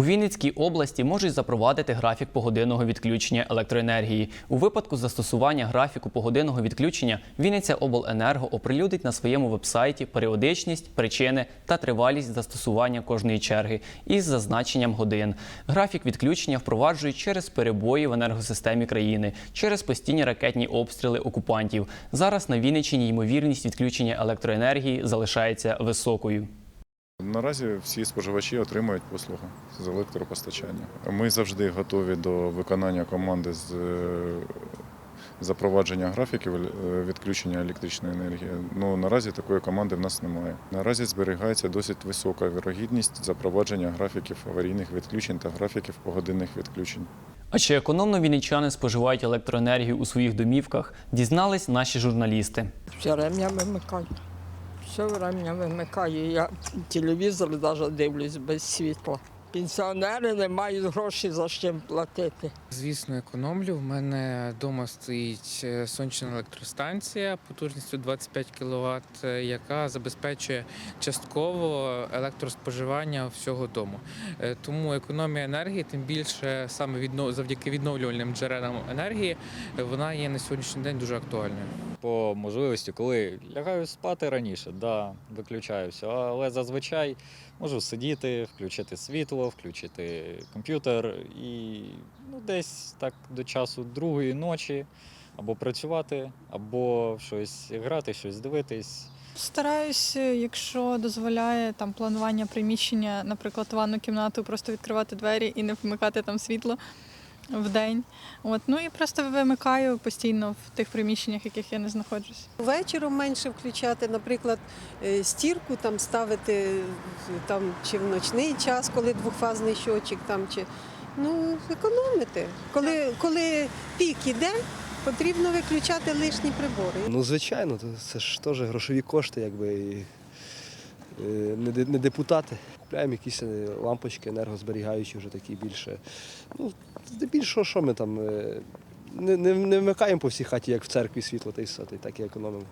У Вінницькій області можуть запровадити графік погодинного відключення електроенергії. У випадку застосування графіку погодинного відключення Вінниця Обленерго оприлюдить на своєму вебсайті періодичність, причини та тривалість застосування кожної черги із зазначенням годин. Графік відключення впроваджують через перебої в енергосистемі країни, через постійні ракетні обстріли окупантів. Зараз на Вінниччині ймовірність відключення електроенергії залишається високою. Наразі всі споживачі отримують послугу з електропостачання. Ми завжди готові до виконання команди з е, запровадження графіків е, відключення електричної енергії. Ну наразі такої команди в нас немає. Наразі зберігається досить висока вірогідність запровадження графіків аварійних відключень та графіків погодинних відключень. А чи економно вінничани споживають електроенергію у своїх домівках, дізнались наші журналісти. Все время вимикаю. Все время вимикаю. Я телевізор навіть дивлюсь без світла. Пенсіонери не мають грошей за чим платити. Звісно, економлю. В мене вдома стоїть е, сонячна електростанція потужністю 25 кВт, яка забезпечує частково електроспоживання всього дому. Е, Тому економія енергії, тим більше саме завдяки відновлювальним джерелам енергії, е, вона є на сьогоднішній день дуже актуальною. По можливості, коли лягаю спати раніше, да, виключаю все. Але зазвичай можу сидіти, включити світло, включити комп'ютер і ну, десь так до часу другої ночі або працювати, або щось грати, щось дивитись. Стараюсь, е, якщо дозволяє там планування приміщення, наприклад, ванну кімнату, просто відкривати двері і не вмикати там світло в день. От ну і просто вимикаю постійно в тих приміщеннях, в яких я не знаходжусь. Вечором менше включати, наприклад, е, стірку там ставити там чи в ночний час, коли двохфазний щочик там чи ну економити. Коли, коли пік іде, потрібно виключати лишні прибори. Ну, звичайно, то це ж теж грошові кошти, якби і, не, депутати. Купляємо якісь е, лампочки енергозберігаючі, вже такі більше. Ну, здебільшого, що ми там. е, Не, не, не вмикаємо по всій хаті, як в церкві світло, та й все, так і економимо.